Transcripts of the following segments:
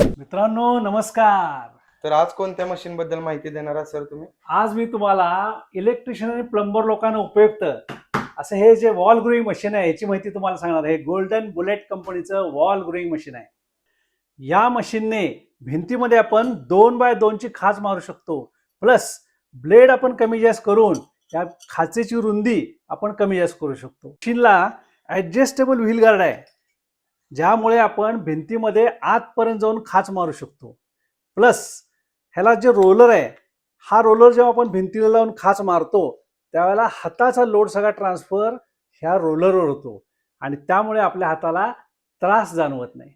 मित्रांनो नमस्कार. तर आज कोणत्या मशीन बद्दल माहिती देणार आहात सर तुम्ही? आज मी तुम्हाला इलेक्ट्रिशियन आणि प्लंबर लोकांना उपयुक्त असं हे जे वॉल ग्रोईंग मशीन आहे याची माहिती तुम्हाला सांगणार आहे. गोल्डन बुलेट कंपनीचं वॉल ग्रोईंग मशीन आहे. या मशीनने भिंतीमध्ये आपण दोन बाय दोनची खाच मारू शकतो. प्लस ब्लेड आपण कमी जास्त करून या खाचेची रुंदी आपण कमी जास्त करू शकतो. मशीनला ॲडजस्टेबल व्हील गार्ड आहे. ज्यामुळे आपण भिंतीमध्ये आतपर्यंत जाऊन खाच मारू शकतो. प्लस ह्याला जे रोलर आहे हा रोलर जेव्हा आपण भिंतीला लावून खाच मारतो त्यावेळेला हाताचा लोड सगळा ट्रान्सफर ह्या रोलरवर होतो आणि त्यामुळे आपल्या हाताला त्रास जाणवत नाही.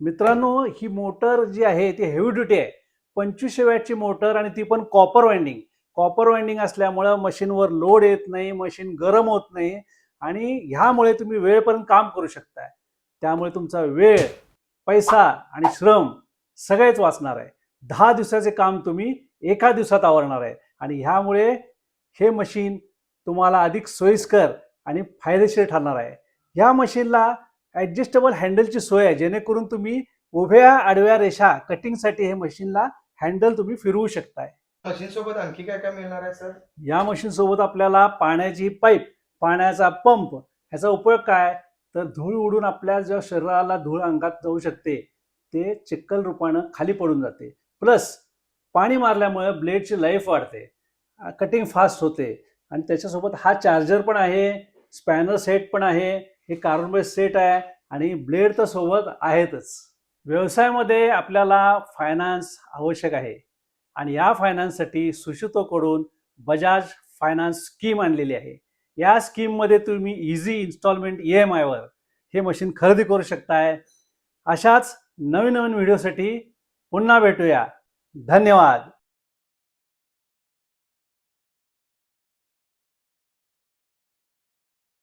मित्रांनो ही मोटर जी आहे ती हेवी ड्युटी आहे. पंचवीसशे वॅटची मोटर आणि ती पण कॉपर वाइंडिंग कॉपर वाइंडिंग असल्यामुळं मशीनवर लोड येत नाही मशीन गरम होत नाही आणि ह्यामुळे तुम्ही वेळपर्यंत काम करू शकताय. त्यामुळे तुमचा वेळ पैसा आणि श्रम सगळेच वाचणार आहे. दहा दिवसाचे काम तुम्ही एका दिवसात आवरणार आहे. आणि ह्यामुळे हे मशीन तुम्हाला अधिक सोयीस्कर आणि फायदेशीर ठरणार आहे. ह्या मशीनला ॲडजस्टेबल हँडलची सोय आहे. जेणेकरून तुम्ही उभ्या आडव्या रेषा कटिंगसाठी हे मशीनला हँडल तुम्ही फिरवू शकताय. मशीन सोबत आणखी काय काय मिळणार आहे सर या मशीन सोबत आपल्याला पाण्याची पाईप पाण्याचा पंप ह्याचा उपयोग काय? तर धूळ उडून आपल्या ज्या शरीराला धूळ अंगात जाऊ शकते ते चिक्कल रूपानं खाली पडून जाते. प्लस पाणी मारल्यामुळे ब्लेडची लाईफ वाढते कटिंग फास्ट होते आणि त्याच्यासोबत हा चार्जर पण आहे स्पॅनर सेट पण आहे हे कार्बन बेस सेट आहे आणि ब्लेड तर सोबत आहेतच. व्यवसायामध्ये आपल्याला फायनान्स आवश्यक आहे आणि या फायनान्ससाठी सुशितोकडून बजाज फायनान्स स्कीम आणलेली आहे. या स्कीममध्ये तुम्ही इझी इन्स्टॉलमेंट ई एम आयवर हे मशीन खरेदी करू शकताय. अशाच नवीन नवीन व्हिडिओसाठी पुन्हा भेटूया. धन्यवाद.